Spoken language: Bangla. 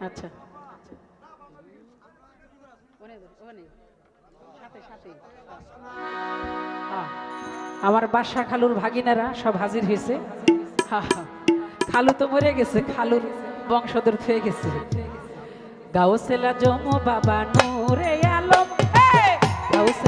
আচ্ছা আমার বাসা খালুর ভাগিনারা সব হাজির হয়েছে হা, হা। খালু তো মরে গেছে খালুর বংশধর হয়ে গেছে গাউসেলা জম বাবা নূরে আলম এ! গাউসেলা